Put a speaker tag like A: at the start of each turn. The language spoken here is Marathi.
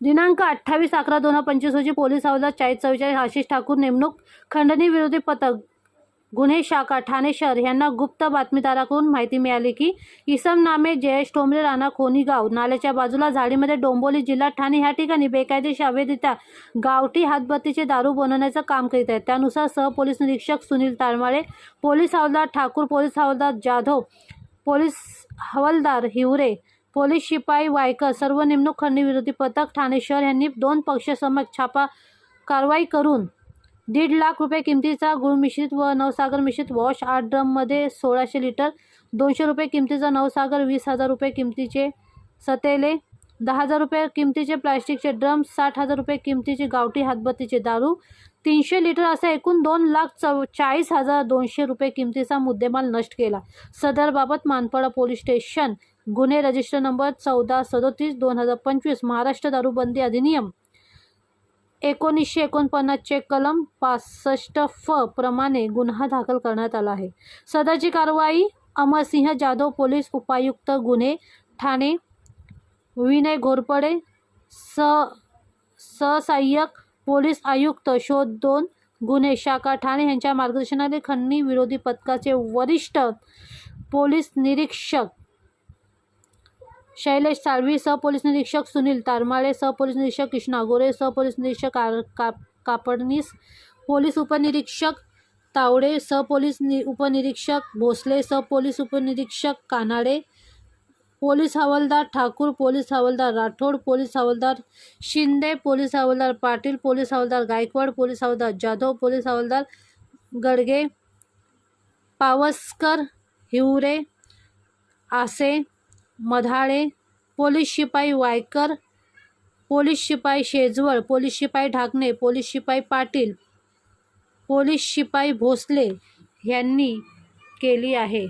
A: दिनांक अठ्ठावीस अकरा दोन हजार पंचवीस रोजी पोलीस हवालदार चाळीस चव्वेचाळीस आशिष ठाकूर नेमणूक खंडणी विरोधी पथक गुन्हे शाखा ठाणे शहर यांना गुप्त बातमीदाराकडून माहिती मिळाली की इसम नामे जयेश टोंबरे राणा खोनीगाव नाल्याच्या बाजूला झाडीमध्ये डोंबोली जिल्हा ठाणे ह्या ठिकाणी बेकायदेशीर अवैधरित्या गावठी हातबत्तीचे दारू बनवण्याचं काम करीत आहेत. त्यानुसार सहपोलीस निरीक्षक सुनील तारमाळे पोलीस हवालदार ठाकूर पोलीस हवालदार जाधव पोलीस हवालदार हिवरे पोलीस शिपाई वायकर सर्व नेमणूक विरोधी पथक ठाणे शहर यांनी दोन पक्षसमक छापा कारवाई करून दीड लाख रुपये किमतीचा गुळ मिश्रित व नवसागर मिश्रित वॉश आठ ड्रममध्ये सोळाशे लिटर दोनशे रुपये किमतीचा नवसागर वीस हजार रुपये किमतीचे सतेले दहा हजार रुपये किमतीचे प्लास्टिकचे ड्रम साठ हजार रुपये किमतीचे गावठी हातबत्तीचे दारू तीनशे लिटर असा एकूण दोन लाख चौ चाळीस हजार दोनशे रुपये किमतीचा मुद्देमाल नष्ट केला. सदरबाबत मानपाडा पोलीस स्टेशन गुन्हे रजिस्टर नंबर चौदा सदोतीस दोन हजार पंचवीस महाराष्ट्र दारूबंदी अधिनियम. एकोणीसशे एकोणपन्नासचे कलम पासष्ट फ प्रमाणे गुन्हा दाखल करण्यात आला आहे. सदरची कारवाई अमरसिंह जाधव पोलीस उपायुक्त गुन्हे ठाणे विनय घोरपडे स सहसहाय्यक पोलीस आयुक्त शोध दोन गुन्हे शाखा ठाणे यांच्या मार्गदर्शनाने खंडणी विरोधी पथकाचे वरिष्ठ पोलीस निरीक्षक शैलेश साळवी सहपोलीस निरीक्षक सुनील तारमाळे सहपोलीस निरीक्षक कृष्णा गोरे सहपोलीस निरीक्षक कार का कापडनीस पोलीस उपनिरीक्षक तावडे सहपोलीस नि उपनिरीक्षक भोसले सहपोलीस उपनिरीक्षक कानाडे पोलीस हवालदार ठाकूर पोलीस हवालदार राठोड पोलीस हवालदार शिंदे पोलीस हवालदार पाटील पोलीस हवालदार गायकवाड पोलीस हवालदार जाधव पोलीस हवालदार गडगे पावसकर हिवरे आसे मधाळे पोलीस शिपाई वायकर पोलीस शिपाई शेजवळ पोलीस शिपाई ढाकणे पोलीस शिपाई पाटील पोलीस शिपाई भोसले यांनी केली आहे.